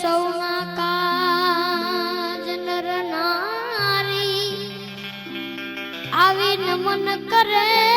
છે સૌના કાજ નર નારી. આવી નમન કરે કરે